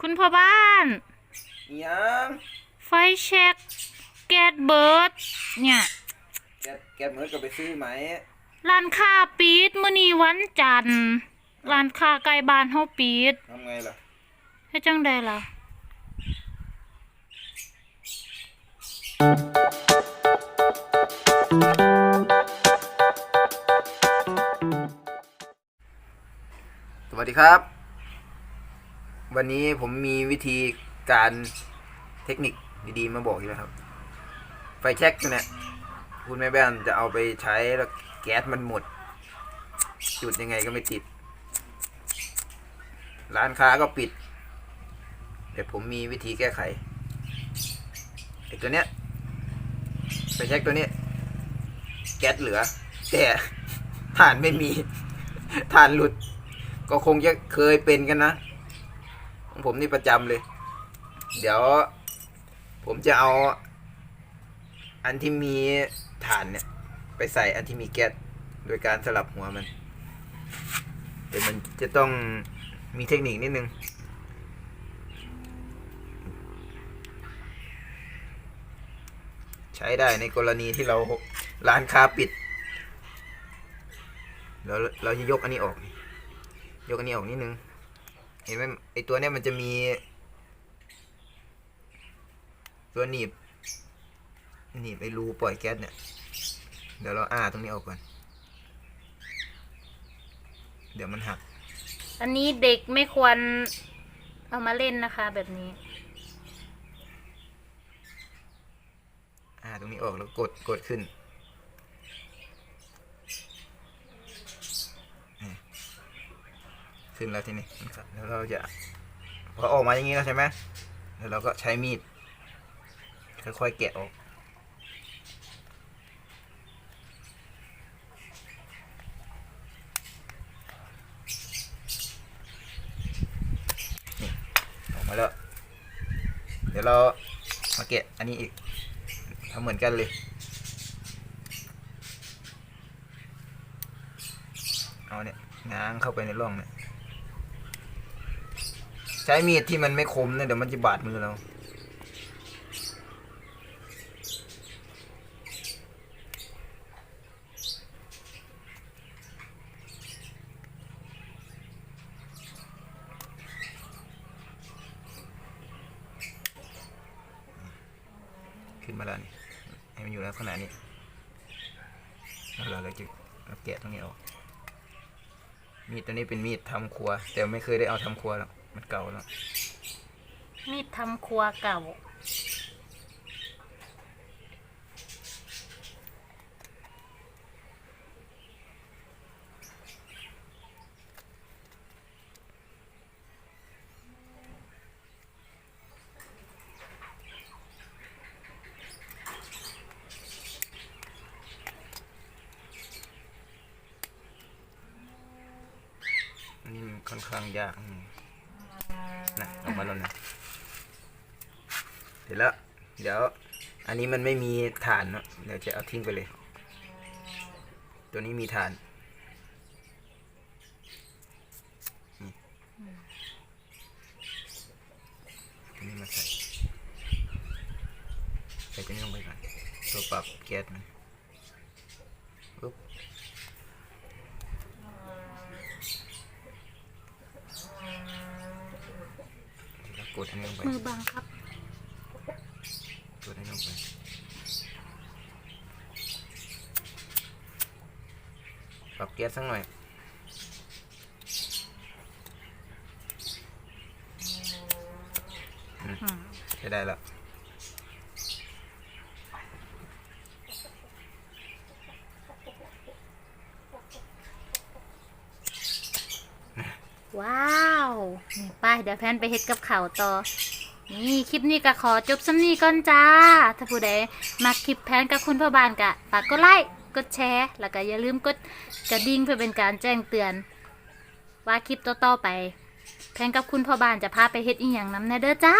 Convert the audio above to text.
คุณพ่อบ้านอิหยังไฟเช็คแก๊สเบิร์ดเนี่ยแกแกเหมือนกับไปซื้อไหม ร้านค้าปิดมื้อนี้วันจันทร์ร้านค้าใกล้บ้านเฮาปิดทำไงล่ะ เฮ็ดจังไดล่ะ สวัสดีครับ วันนี้ผมมีวิธีการเทคนิคดีๆมาบอกอีกแล้วครับ ไฟแช็กตัวเนี้ยคุณแม่แบ้านจะเอาไปใช้แล้วแก๊สมันหมด จุดยังไงก็ไม่ติด ร้านค้าก็ปิด แต่ผมมีวิธีแก้ไขไอ้ตัวเนี้ยไฟแช็กตัวเนี้ยแก๊สเหลือ แต่ถ่านไม่มีถ่านหลุด ก็คงจะเคยเป็นกันนะ ของผมนี่ประจำเลย เดี๋ยว ผมจะเอา อันที่มีถ่านเนี่ย ไปใส่อันที่มีแก๊สโดยการสลับหัวมันเดี๋ยวมันจะต้องมีเทคนิคนิดนึงใช้ได้ในกรณีที่เราร้านค้าปิดเราเราจะยกอันนี้ออก ยกอันนี้ออกนิดนึง ห็นไหมไอตัวเนี้ยมันจะมี ตัวหนีบหนีบไอรูปล่อยแก๊สเนี่ย เดี๋ยวเราอ้าตรงนี้ออกก่อน เดี๋ยวมันหัก อันนี้เด็กไม่ควรเอามาเล่นนะคะ แบบนี้ อ่าตรงนี้ออกแล้วกดกดขึ้นนี่ ขึ้นแล้วทีนี้นะครับแล้วเราจะพอออกมาอย่างนี้แล้วใช่ไหมแล้วเราก็ใช้มีดค่อยๆแกะออกออกมาแล้วเดี๋ยวเรามาแกะอันนี้อีกทำเหมือนกันเลย เอาเนี่ยง้างเข้าไปในร่องเนี่ย ช้มีดที่มันไม่คมนะเดี๋ยวมันจะบาดมือเราขึ้นมาแล้วนี่ให้มันอยู่แลักษณะนี้เราเลยจะเอาแกะตรงนี้ออกมีดตัวนี้เป็นมีดทำครัว แต่ไม่เคยได้เอาทำครัวหรอก มันเก่าแล้ว มีดทำครัวเก่า อันนี้มันค่อนข้างยากอืมนะออกมาแล้วนะเสร็จแล้ว เดี๋ยว อันนี้มันไม่มีฐานเนอะเดี๋ยวจะเอาทิ้งไปเลย ตัวนี้มีฐานนี่ตัวนี้มาใส่ใส่ตัวนี้ลงไปก่อนตัวปรับแก๊สมันปุ๊บ แล้วก ดอันนี้ลงไปมือบังครับกดอันนี้ลงไปปรับแก๊สสักหน่อยอืมอืมใช้ได้แล้ว ว้าวนี่ไปเดี๋ยวแพนไปเฮ็ดกับข่าวต่อ นี่คลิปนี้ก็ขอจบซ้ำนี้ก่อนจ้า ถ้าผู้ใดมักคลิปแพนกับคุณพ่อบานกะฝากกดไลค์ กดแชร์ แล้วก็อย่าลืมกดกระดิ่งเพื่อเป็นการแจ้งเตือน ว่าคลิปต่อๆไป แพนกับคุณพ่อบานจะพาไปเฮ็ดอีหยังนำแน่เด้อจ้า